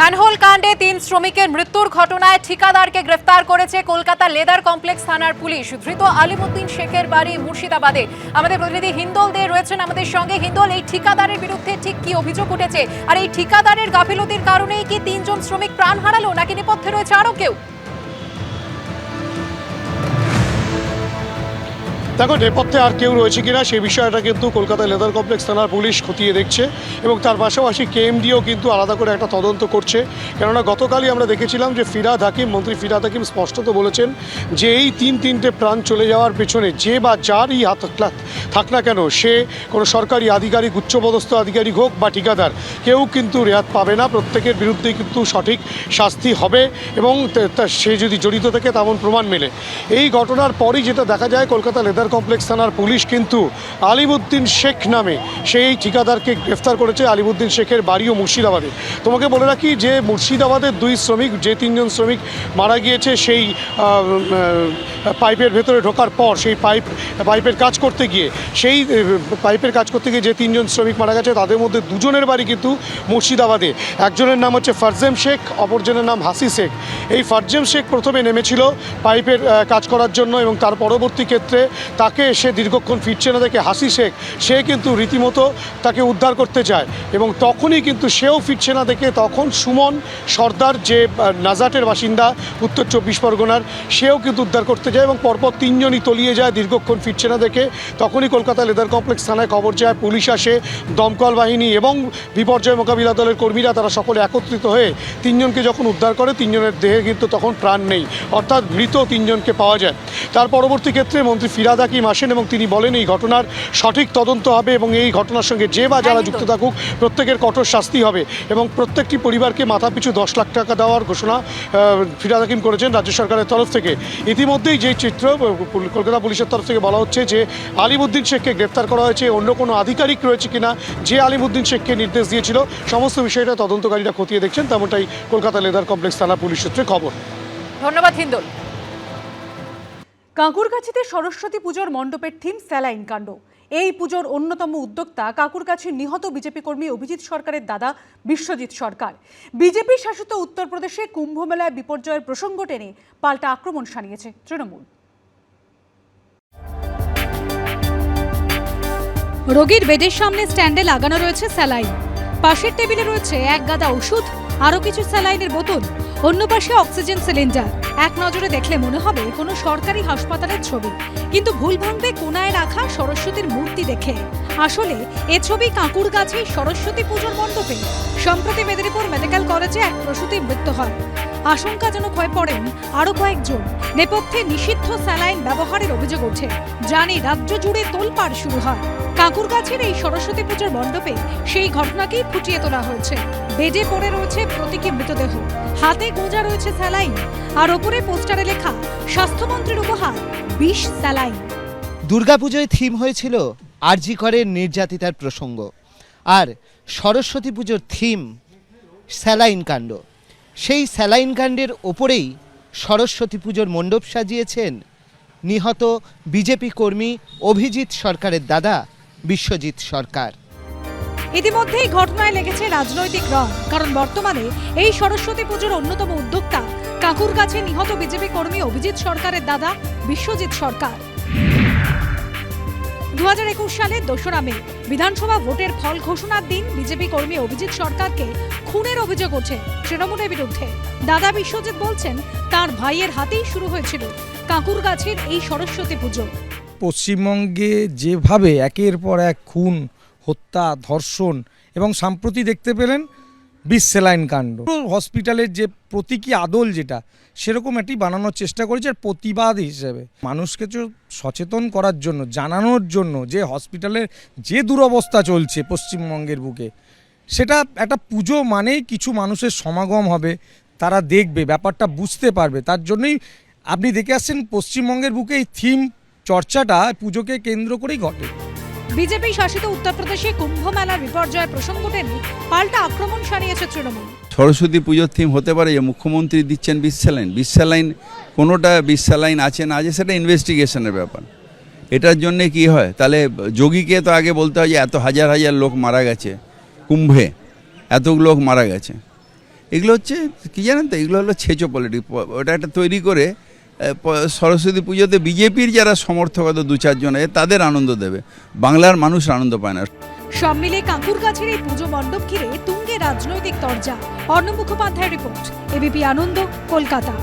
Manhole কাণ্ডে তিন শ্রমিকের মৃত্যুর ঘটনায় ঠিকাদারকে গ্রেফতার করেছে কলকাতা লেদার কমপ্লেক্স থানার পুলিশ। ধৃত আলিমুদ্দিন শেখের বাড়ি মুর্শিদাবাদে। আমাদের প্রতিনিধি হিন্দল দে রয়েছেন আমাদের সঙ্গে। হিন্দল, এই ঠিকাদারের বিরুদ্ধে ঠিক কি অভিযোগ উঠেছে? আর এই ঠিকাদারের গাফিলতির কারণেই কি তিনজন শ্রমিক প্রাণ হারালো? নাকি নেপথ্যে রয়েছে আরও কেউ? দেখো, নেপথ্যে আর কেউ রয়েছে কিনা সেই বিষয়টা কিন্তু কলকাতা লেদার কমপ্লেক্স থানার পুলিশ খতিয়ে দেখছে এবং তার পাশাপাশি কেএমডিও কিন্তু আলাদা করে একটা তদন্ত করছে। কেননা গতকালই আমরা দেখেছিলাম যে ফিরাদ হাকিম, মন্ত্রী ফিরাদ হাকিম স্পষ্টত বলেছেন যে এই তিন তিনটে প্রাণ চলে যাওয়ার পেছনে যে বা যারই হাত থাক- না কেন, সে কোনো সরকারি আধিকারিক, উচ্চপদস্থ আধিকারিক হোক বা ঠিকাদার, কেউ কিন্তু রেয়াত পাবে না। প্রত্যেকের বিরুদ্ধেই কিন্তু সঠিক শাস্তি হবে এবং সে যদি জড়িত থাকে, তেমন প্রমাণ মেলে। এই ঘটনার পরই যেটা দেখা যায়, কলকাতা লেদার কমপ্লেক্স থানার পুলিশ কিন্তু আলিবুদ্দিন শেখ নামে সেই ঠিকাদারকে গ্রেফতার করেছে আলিবুদ্দিন শেখের বাড়িও মুর্শিদাবাদে। তোমাকে বলে রাখি যে মুর্শিদাবাদের দুই শ্রমিক, যে তিনজন শ্রমিক মারা গিয়েছে সেই পাইপের ভেতরে ঢোকার পর সেই পাইপ, পাইপের কাজ করতে গিয়ে, সেই পাইপের কাজ করতে গিয়ে যে তিনজন শ্রমিক মারা গেছে, তাদের মধ্যে দুজনের বাড়ি কিন্তু মুর্শিদাবাদে। একজনের নাম হচ্ছে ফারজেম শেখ, অপরজনের নাম হাসি শেখ। এই ফারজেম শেখ প্রথমে নেমেছিল পাইপের কাজ করার জন্য এবং তার পরবর্তী ক্ষেত্রে তাকে সে দীর্ঘক্ষণ ফিরছে না দেখে হাসি শেখ, সে কিন্তু রীতিমতো তাকে উদ্ধার করতে চায় এবং তখনই কিন্তু সেও ফিরছে না দেখে তখন সুমন সর্দার যে নাজাটের বাসিন্দা, উত্তর চব্বিশ পরগনার, সেও কিন্তু উদ্ধার করতে যায় এবং পরপর তিনজনই তলিয়ে যায় দীর্ঘক্ষণ ফিরছে না দেখে। তখনই কলকাতা লেদার কমপ্লেক্স থানায় খবর যায় পুলিশ আসে দমকল বাহিনী এবং বিপর্যয় মোকাবিলা দলের কর্মীরা তারা সকলে একত্রিত হয়ে তিনজনকে যখন উদ্ধার করে তিনজনের দেহে কিন্তু তখন প্রাণ নেই। অর্থাৎ মৃত তিনজনকে পাওয়া যায়। তার পরবর্তী ক্ষেত্রে মন্ত্রী ফিরাদ হাকিম আসেন এবং তিনি বলেন এই ঘটনার সঠিক তদন্ত হবে এবং এই ঘটনার সঙ্গে যে বা যারা যুক্ত থাকুক প্রত্যেকের কঠোর শাস্তি হবে। এবং প্রত্যেকটি পরিবারকে মাথাপিছু দশ লাখ টাকা দেওয়ার ঘোষণা ফিরাদ হাকিম করেছেন রাজ্য সরকারের তরফ থেকে। ইতিমধ্যেই যে চিত্র কলকাতা পুলিশের তরফ থেকে বলা হচ্ছে যে আলিমুদ্দিন শেখকে গ্রেপ্তার করা হয়েছে, অন্য কোনো আধিকারিক রয়েছে কিনা, যে আলিমুদ্দিন শেখকে নির্দেশ দিয়েছিল, সমস্ত বিষয়টা তদন্তকারীরা খতিয়ে দেখছেন, তেমনটাই কলকাতা লেদার কমপ্লেক্স থানা পুলিশ সূত্রে খবর। ধন্যবাদ হিন্দল। কাঁকুরগাছিতে সরস্বতী পুজোর মণ্ডপের থিম স্যালাইন কাণ্ড। এই পুজোর অন্যতম উদ্যোক্তা কাকুরগাছির নিহত বিজেপি কর্মী অভিজিৎ সরকারের দাদা বিশ্বজিৎ সরকার। বিজেপি শাসিত উত্তরপ্রদেশে কুম্ভ মেলায় বিপর্যয়ের প্রসঙ্গ টেনে পাল্টা আক্রমণ সানিয়েছে তৃণমূল। রোগীর বেডের সামনে স্ট্যান্ডে লাগানো রয়েছে স্যালাইন। পাশের টেবিলে রয়েছে এক গাদা ওষুধ আরও কিছু স্যালাইনের বোতল। অন্য পাশে অক্সিজেন সিলিন্ডার। এক নজরে দেখলে মনে হবে কোনো সরকারি হাসপাতালের ছবি। কিন্তু ভুল ভাঙবে কোনায় রাখা সরস্বতীর মূর্তি দেখে। আসলে এ ছবি কাঁকুর গাছে সরস্বতী পুজোর মণ্ডপে। সম্প্রতি মেদিনীপুর মেডিকেল কলেজে এক প্রসূতির মৃত্যু হয়। আশঙ্কাজনক হয়ে পড়েন আরও কয়েকজন। নেপথ্যে নিষিদ্ধ স্যালাইন ব্যবহারের অভিযোগ ওঠে। জানি রাজ্য জুড়ে তোলপাড় শুরু হয়। কাকুরগাছির এই সরস্বতী পুজোর মণ্ডপে সেই ঘটনাকেই ফুটিয়ে তোলা হয়েছে। বেডে পড়ে রয়েছে প্রতীকী মৃতদেহ। হাতে গোঁজা রয়েছে স্যালাইন। আর ওপরে পোস্টারে লেখা, স্বাস্থ্যমন্ত্রীর উপহার বিষ স্যালাইন। দুর্গাপুজোয় থিম হয়েছিল আরজি করের নির্যাতিতার প্রসঙ্গ। আর সরস্বতী পুজোর থিম, স্যালাইন কাণ্ড। সেই স্যালাইন কাণ্ডের ওপরেই সরস্বতী পুজোর মণ্ডপ সাজিয়েছেন নিহত বিজেপি কর্মী অভিজিৎ সরকারের দাদা বিশ্বজিৎ সরকার। ইতিমধ্যেই ঘটনায় লেগেছে রাজনৈতিক রং, কারণ বর্তমানে এই সরস্বতী পুজোর অন্যতম উদ্যোক্তা কাকুর কাছে নিহত বিজেপি কর্মী অভিজিৎ সরকারের দাদা বিশ্বজিৎ সরকার। দু হাজার একুশ সালের দোসরা মে, বিধানসভা ভোটের ফল ঘোষণার দিন বিজেপি কর্মী অভিজিৎ সরকারকে খুনের অভিযোগ ওঠে তৃণমূলের বিরুদ্ধে। দাদা বিশ্বজিৎ বলছেন, তার ভাইয়ের হাতেই শুরু হয়েছিল কাকুর গাছের এই সরস্বতী পুজো। পশ্চিমবঙ্গে যেভাবে একের পর এক খুন, হত্যা, ধর্ষণ এবং সাম্প্রতি দেখতে পেলেন বিষ সেলাইন কাণ্ড হসপিটালের যে প্রতীকী আদল যেটা, সেরকম একটি বানানোর চেষ্টা করেছে আর প্রতিবাদ হিসেবে। মানুষকে সচেতন করার জন্য, জানানোর জন্য যে হসপিটালের যে দুরবস্থা চলছে পশ্চিমবঙ্গের বুকে, সেটা একটা পুজো মানেই কিছু মানুষের সমাগম হবে, তারা দেখবে, ব্যাপারটা বুঝতে পারবে। তার জন্যই আপনি দেখে আসছেন পশ্চিমবঙ্গের বুকে এই থিম চর্চাটা পুজোকে কেন্দ্র করেই ঘটে। বিজেপি শাসিত উত্তরপ্রদেশে কুম্ভ মেলার বিপর্যয় প্রসঙ্গ টেনে পাল্টা আক্রমণ সারিয়েছে তৃণমূল। সরস্বতী পুজোর থিম হতে পারে যে মুখ্যমন্ত্রী দিচ্ছেন বিশ্বালাইন। বিশ্বালাইন কোনোটা বিশ্বালাইন আছে না আছে সেটা ইনভেস্টিগেশনের ব্যাপার। এটার জন্যে কি হয়? তাহলে যোগীকে তো আগে বলতে হয় যে এত হাজার হাজার লোক মারা গেছে কুম্ভে এত লোক মারা গেছে। এগুলো হচ্ছে কি জানেন তো এগুলো হলো ছেচো পলিটিক ওটা একটা তৈরি করে সরস্বতী পুজোতে বিজেপির যারা সমর্থক দু চারজন তাদের আনন্দ দেবে। বাংলার মানুষ আনন্দ পায় না। সব মিলে কাঁকুর কাছের এই পুজো মণ্ডপ ঘিরে তুঙ্গে রাজনৈতিক তরজা। Arna Mukhopadhyay report, ABP Ananda, Kolkata.